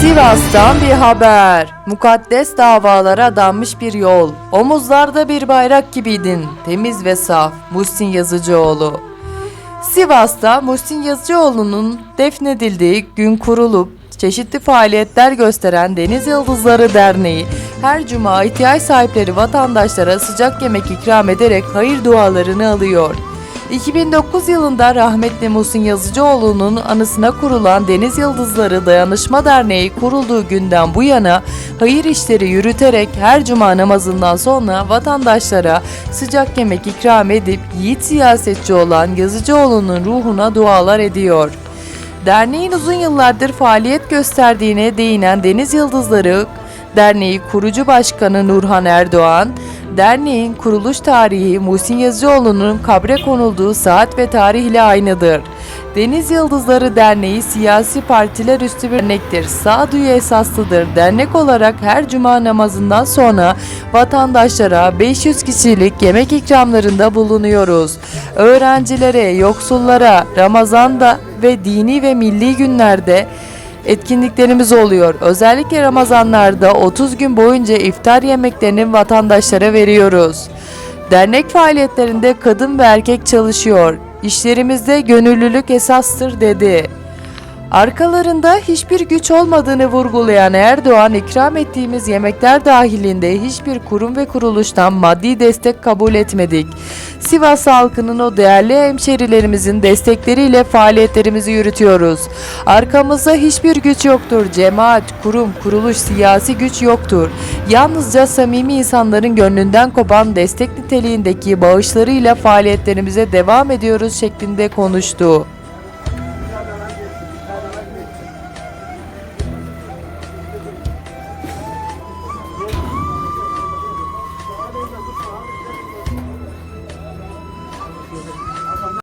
Sivas'tan bir haber. Mukaddes davalara adanmış bir yol. Omuzlarda bir bayrak gibiydin. Temiz ve saf. Muhsin Yazıcıoğlu. Sivas'ta Muhsin Yazıcıoğlu'nun defnedildiği gün kurulup çeşitli faaliyetler gösteren Deniz Yıldızları Derneği her cuma ihtiyaç sahipleri vatandaşlara sıcak yemek ikram ederek hayır dualarını alıyor. 2009 yılında rahmetli Muhsin Yazıcıoğlu'nun anısına kurulan Deniz Yıldızları Dayanışma Derneği kurulduğu günden bu yana hayır işleri yürüterek her cuma namazından sonra vatandaşlara sıcak yemek ikram edip yiğit siyasetçi olan Yazıcıoğlu'nun ruhuna dualar ediyor. Derneğin uzun yıllardır faaliyet gösterdiğine değinen Deniz Yıldızları Derneği kurucu başkanı Nurhan Erdoğan, derneğin kuruluş tarihi Muhsin Yazıcıoğlu'nun kabre konulduğu saat ve tarih ile aynıdır. Deniz Yıldızları Derneği siyasi partiler üstü bir dernektir. Sağduyu esaslıdır. Dernek olarak her cuma namazından sonra vatandaşlara 500 kişilik yemek ikramlarında bulunuyoruz. Öğrencilere, yoksullara, Ramazan'da ve dini ve milli günlerde etkinliklerimiz oluyor. Özellikle Ramazanlarda 30 gün boyunca iftar yemeklerini vatandaşlara veriyoruz. Dernek faaliyetlerinde kadın ve erkek çalışıyor. İşlerimizde gönüllülük esastır dedi. Arkalarında hiçbir güç olmadığını vurgulayan Erdoğan, ikram ettiğimiz yemekler dahilinde hiçbir kurum ve kuruluştan maddi destek kabul etmedik. Sivas halkının o değerli hemşerilerimizin destekleriyle faaliyetlerimizi yürütüyoruz. Arkamızda hiçbir güç yoktur. Cemaat, kurum, kuruluş, siyasi güç yoktur. Yalnızca samimi insanların gönlünden kopan destek niteliğindeki bağışlarıyla faaliyetlerimize devam ediyoruz şeklinde konuştu.